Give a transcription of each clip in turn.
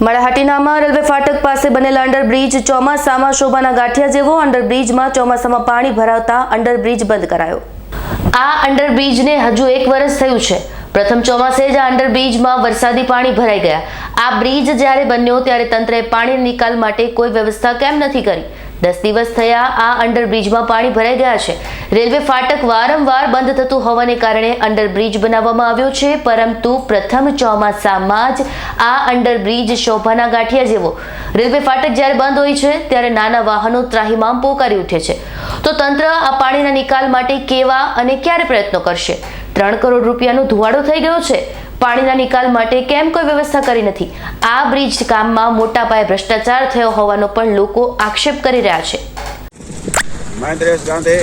મળાહાટીનામાં railway ફાટક પાસે બનેલા અંડરબ્રિજ, ચોમાસામાં શોભાના ગાંઠિયા જેવો અંડરબ્રિજમાં ચોમાસામાં પાણી ભરાવતા અંડરબ્રિજ બંધ કરાયો. આ અંડરબ્રિજને હજુ એક વર્ષ થયું છે. પ્રથમ ચોમાસે જ આ અંડરબ્રિજમાં વરસાદી પાણી ભરાઈ ગયા. આ બ્રિજ જ્યારે બન્યો ત્યારે તંત્રએ પાણી નિકાલ માટે કોઈ વ્યવસ્થા કેમ નથી કરી? દસ દિવસ થયા આ અંડરબ્રિજમાં પાણી ભરાઈ ગયા છે. રેલવે ફાટક વારંવાર બંધ થતું હોવાને કારણે અંડરબ્રિજ બનાવવામાં આવ્યો છે, પરંતુ પ્રથમ ચોમાસામાં જ આ અંડરબ્રિજ શોભાના ગાંઠિયા જેવો. રેલવે ફાટક જ્યારે બંધ હોય છે, ત્યારે નાના વાહનો ત્રાહીમામ પોકારી ઉઠે છે. તો તંત્ર આ પાણીના નિકાલ માટે કેવા અને ક્યારે પ્રયત્નો કરશે? ત્રણ કરોડ રૂપિયાનો ધુવાડો થઈ ગયો છે. પાણીના નિકાલ માટે કેમ કોઈ વ્યવસ્થા કરી નથી? આ બ્રિજ કામમાં મોટા પાયે ભ્રષ્ટાચાર થયો હોવાનો પણ લોકો આક્ષેપ કરી રહ્યા છે. મહેન્દ્રેશ ગાંધી,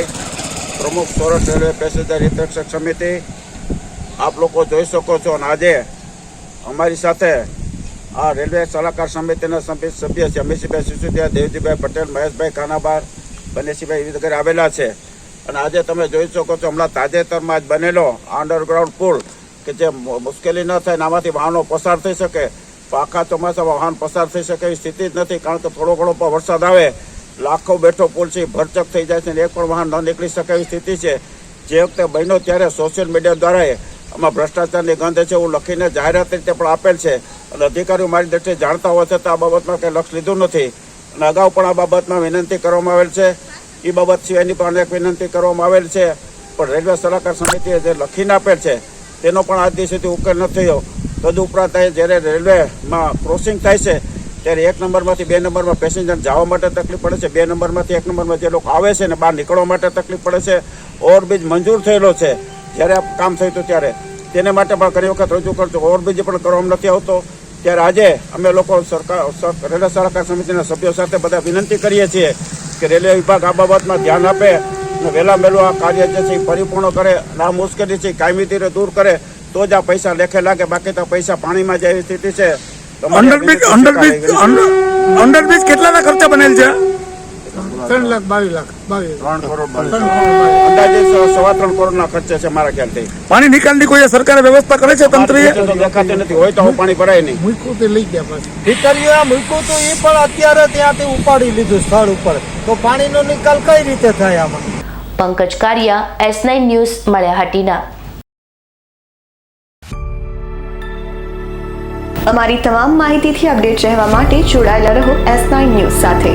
પ્રમુખ સૌરાષ્ટ્ર રેલવે પેસેન્જર હિતરક્ષક સમિતિ, આપ લોકો જોઈ શકો છો અને આજે અમારી સાથે આ રેલવે સલાહકાર સમિતિના સભ્ય છે અમીશીભાઈ સિસોદિયા, દેવજીભાઈ પટેલ, મહેશભાઈ ખાનાબાર બનેશીભાઈ વગેરે આવેલા છે. અને આજે તમે જોઈ શકો છો, હમણાં તાજેતરમાં જ બનેલો આ અંડરગ્રાઉન્ડ પુલ કે જે મુશ્કેલી ન થાય ને આમાંથી વાહનો પસાર થઈ શકે. પાકા ચોમાસામાં વાહન પસાર થઈ શકે એવી સ્થિતિ જ નથી, કારણ કે થોડો ઘણો પણ વરસાદ આવે, લાખો બેઠો પુલ છે, ભરચક થઈ જાય છે અને એક પણ વાહન ન નીકળી શકે એવી સ્થિતિ છે. જે વખતે બન્યો ત્યારે સોશિયલ મીડિયા દ્વારા આમાં ભ્રષ્ટાચારની ગંધ છે એવું લખીને જાહેરાત રીતે પણ આપેલ છે. અને અધિકારીઓ મારી દ્રષ્ટિએ જાણતા હોવા છતાં આ બાબતમાં કંઈ લક્ષ લીધું નથી. અને અગાઉ પણ આ બાબતમાં વિનંતી કરવામાં આવેલ છે. એ બાબત સિવાયની પણ અનેક વિનંતી કરવામાં આવેલ છે. પણ રેલવે સલાહકાર સમિતિએ જે લખીને આપેલ છે તેનો પણ આજ દી સુધી ઉકેલ ન થયો. તદુપરાંત અહીં જ્યારે રેલવેમાં ક્રોસિંગ થાય છે, ત્યારે એક નંબરમાંથી બે નંબરમાં પેસેન્જર જવા માટે તકલીફ પડે છે. બે નંબરમાંથી એક નંબરમાં જે લોકો આવે છે ને બહાર નીકળવા માટે તકલીફ પડે છે. ઓવરબ્રિજ મંજૂર થયેલો છે. જ્યારે આ કામ થયું હતું ત્યારે. તેને માટે પણ ઘણી વખત રજૂ કરજો ઓવરબ્રિજ પણ કરવામાં નથી આવતો. ત્યારે આજે અમે લોકો સરકાર રેલવે સલાહકાર સમિતિના સભ્યો સાથે બધા વિનંતી કરીએ છીએ કે રેલવે વિભાગ આ બાબતમાં ધ્યાન આપે. વહેલા વહેલું આ કાર્ય જે છે એ પરિપૂર્ણ કરે અને આ મુશ્કેલી છે કાયમી ધીરે દૂર કરે તો જ આ પૈસા લેખે લાગે બાકી તો પૈસા પાણીમાં જાય એવી સ્થિતિ છે. અંડરબ્રિજ અંડરબ્રિજ અંડરબ્રિજ કેટલાના ખર્ચે બનેલ છે? ત્રણ લાખ બાવીસ લાખ બાવીસ. ત્રણ કરોડ. કરોડ. અંદાજે સવા ત્રણ કરોડના ખર્ચે છે મારા ખ્યાલથી. પાણી નિકાલની કોઈ સરકારે વ્યવસ્થા કરે છે તંત્રએ? દેખાતી નથી હોય તો આવું પાણી ભરાય નહીં. મૂક્યું તે લઈ ગયા પાછું. ભીતરીઓ મૂક્યું તો એ પણ અત્યારે ત્યાંથી ઉપાડી લીધું સ્થળ ઉપર. તો પાણીનો નિકાલ કઈ રીતે થાય આમાં? Pankaj Kariya S nine news Malia Hatina. અમારી તમામ માહિતીથી અપડેટ રહેવા માટે જોડાયેલા રહો એસ નાઇન ન્યૂઝ સાથે.